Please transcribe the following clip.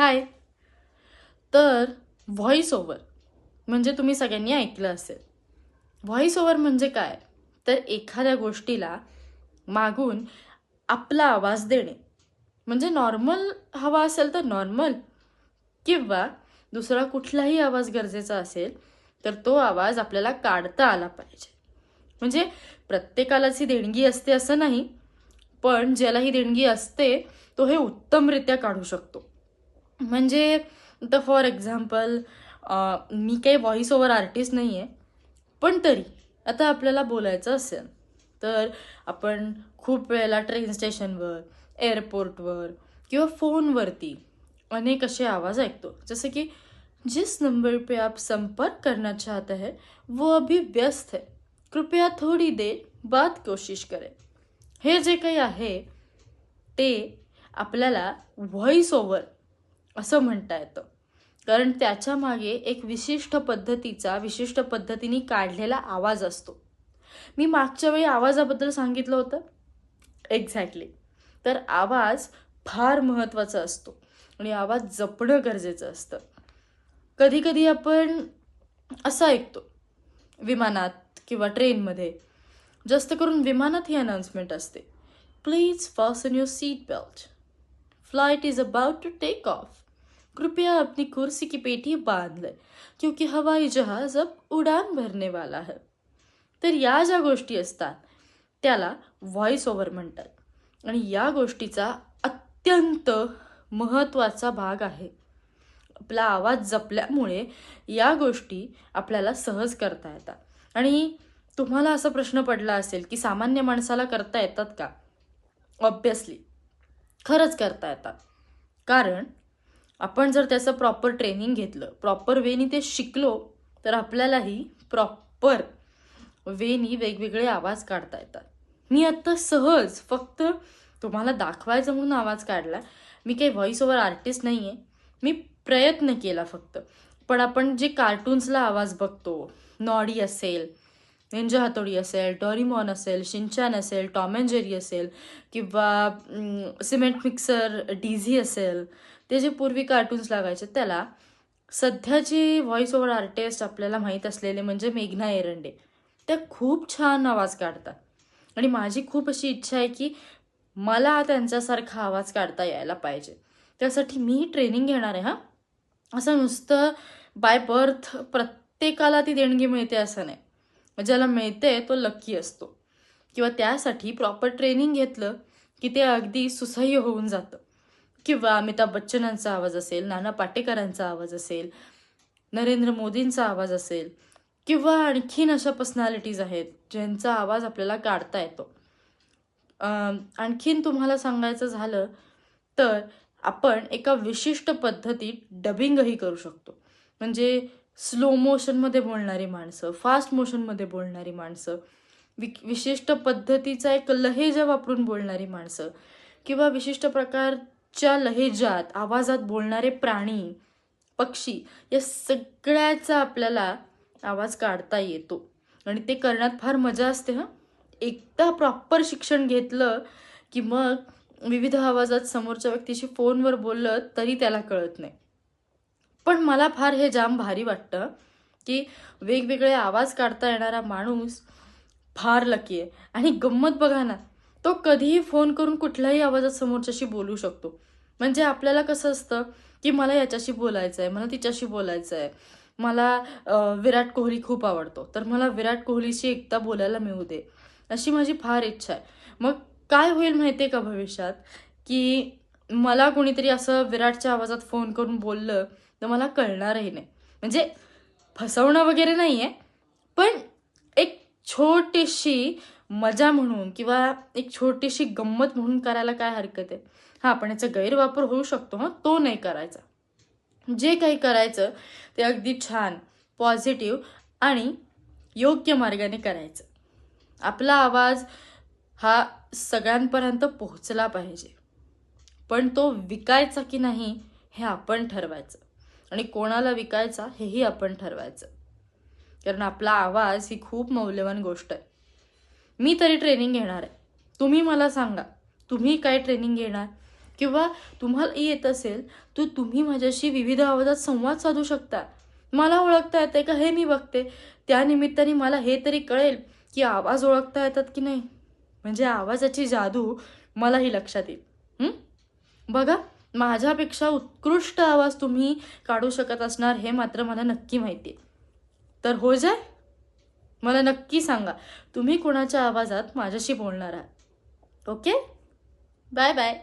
हाय तर voice over म्हणजे तुम्ही सगळ्यांनी ऐकलं असेल. व्हॉइस ओव्हर म्हणजे काय? तर एखाद्या गोष्टीला मागून आपला आवाज देणे. म्हणजे नॉर्मल हवा असेल तर नॉर्मल किंवा दुसरा कुठलाही आवाज गरजेचा असेल तर तो आवाज आपल्याला काढता आला पाहिजे. म्हणजे प्रत्येकालाच ही देणगी असते असं नाही पण ज्याला ही देणगी असते तो हे उत्तमरित्या काढू शकतो. म्हणजे तर फॉर एक्झाम्पल मी काही व्हॉइस ओव्हर आर्टिस्ट नाही आहे पण तरी आता आपल्याला बोलायचं असेल तर आपण खूप वेळेला ट्रेन स्टेशनवर एअरपोर्टवर किंवा फोनवरती अनेक असे आवाज ऐकतो. जसं की जिस नंबर पे आप संपर्क करना चाहते हैं वो अभी व्यस्त है. कृपया थोडी देर बाद कोशिश करें. हे जे काही आहे ते आपल्याला व्हॉइस ओव्हर असं म्हणता येतं. कारण त्याच्यामागे एक विशिष्ट पद्धतीचा विशिष्ट पद्धतीने काढलेला आवाज असतो. मी मागच्या वेळी आवाजाबद्दल सांगितलं होतं? एक्झॅक्टली तर आवाज फार महत्त्वाचा असतो आणि आवाज जपणं गरजेचं असतं. कधीकधी आपण असं ऐकतो विमानात किंवा ट्रेनमध्ये जास्त करून विमानात ही अनाउन्समेंट असते. Please fasten your seat belt flight is about to take off कृपया अपनी कुर्सी की पेटी बांध लें क्योंकि हवाई जहाज अब उडान भरने वाला है। तर या ज्या गोष्टी असतात त्याला व्हॉइस ओव्हर म्हणतात. आणि या गोष्टीचा अत्यंत महत्त्वाचा भाग आहे. आपला आवाज जपल्यामुळे या गोष्टी आपल्याला सहज करता येतात. आणि तुम्हाला असा प्रश्न पडला असेल की सामान्य माणसाला करता येतात का? ऑब्वियसली खरंच करता येतात. कारण आपण जर त्याचं प्रॉपर ट्रेनिंग घेतलं प्रॉपर वेनी ते शिकलो तर आपल्यालाही प्रॉपर वेनी वेगवेगळे आवाज काढता येतात. मी आत्ता सहज फक्त तुम्हाला दाखवायचं म्हणून आवाज काढला मी काही व्हॉइस ओव्हर आर्टिस्ट नाही आहे मी प्रयत्न केला फक्त. पण आपण जे कार्टून्सला आवाज बघतो नॉडी असेल निंजा हातोडी असेल डॉरीमॉन असेल शिंचान असेल टॉम अँड जेरी असेल किंवा सिमेंट मिक्सर डीझी असेल ते जे पूर्वी कार्टून्स लागायचे त्याला सध्याची व्हॉइस ओव्हर आर्टिस्ट आपल्याला माहीत असलेले म्हणजे मेघना एरंडे त्या खूप छान आवाज काढतात. आणि माझी खूप अशी इच्छा आहे की मला त्यांच्यासारखा आवाज काढता यायला पाहिजे. त्यासाठी मी ट्रेनिंग घेणार आहे हां. असं नुसतं बाय बर्थ प्रत्येकाला ती देणगी मिळते असं नाही. ज्याला मिळते तो लक्की असतो. किंवा त्यासाठी प्रॉपर ट्रेनिंग घेतलं की ते अगदी सुसह्य होऊन जातं. किंवा अमिताभ बच्चनांचा आवाज असेल नाना पाटेकरांचा आवाज असेल नरेंद्र मोदींचा आवाज असेल किंवा आणखीन अशा पर्सनॅलिटीज आहेत ज्यांचा आवाज आपल्याला काढता येतो. आणखीन तुम्हाला सांगायचं झालं तर आपण एका विशिष्ट पद्धतीत डबिंगही करू शकतो. म्हणजे स्लो मोशनमध्ये बोलणारी माणसं फास्ट मोशनमध्ये बोलणारी माणसं वि विशिष्ट पद्धतीचा एक लहेजा वापरून बोलणारी माणसं किंवा विशिष्ट प्रकारच्या लहेजात आवाजात बोलणारे प्राणी पक्षी या सगळ्याचा आपल्याला आवाज काढता येतो. आणि ते करण्यात फार मजा असते हां. एकदा प्रॉपर शिक्षण घेतलं की मग विविध आवाजात समोरच्या व्यक्तीशी फोनवर बोललं तरी त्याला कळत नाही. पण मला फार हे जाम भारी वाटतं की वेगवेगळे आवाज काढता येणारा माणूस फार लकी आहे. आणि गंमत बघा ना तो कधीही फोन करून कुठल्याही आवाजात समोरच्याशी बोलू शकतो. म्हणजे आपल्याला कसं असतं की मला याच्याशी बोलायचं आहे मला तिच्याशी बोलायचं आहे मला विराट कोहली खूप आवडतो. तर मला विराट कोहलीशी एकदा बोलायला मिळू दे. अशी माझी फार इच्छा आहे. मग काय होईल माहिती आहे का भविष्यात? की मला कोणीतरी असं विराटच्या आवाजात फोन करून बोललं तर मला कळणारही नाही. म्हणजे फसवणं वगैरे नाही आहे पण एक छोटीशी मजा म्हणून किंवा एक छोटीशी गंमत म्हणून करायला काय हरकत आहे? हां पण याचा गैरवापर होऊ शकतो हां. तो नाही करायचा. जे काही करायचं ते अगदी छान पॉझिटिव्ह आणि योग्य मार्गाने करायचं. आपला आवाज हा सगळ्यांपर्यंत पोहोचला पाहिजे. पण तो विकायचा की नाही हे आपण ठरवायचं. आणि कोणाला विकायचा हेही आपण ठरवायचं. कारण आपला आवाज ही खूप मौल्यवान गोष्ट आहे. मी तरी ट्रेनिंग घेणार आहे. तुम्ही मला सांगा तुम्ही काय ट्रेनिंग घेणार? किंवा तुम्हाला येत असेल तर तुम्ही माझ्याशी विविध आवाजात संवाद साधू शकता. मला ओळखता येते का हे मी बघते. त्यानिमित्ताने मला हे तरी कळेल की आवाज ओळखता येतात की नाही. म्हणजे आवाजाची जादू मलाही लक्षात येईल. बघा माझ्यापेक्षा उत्कृष्ट आवाज तुम्ही काढू शकत असणार हे मात्र मला नक्की माहिती आहे तर हो जाय मला नक्की सांगा तुम्ही कोणाच्या आवाजात माझ्याशी बोलणार आहात? ओके? Bye bye.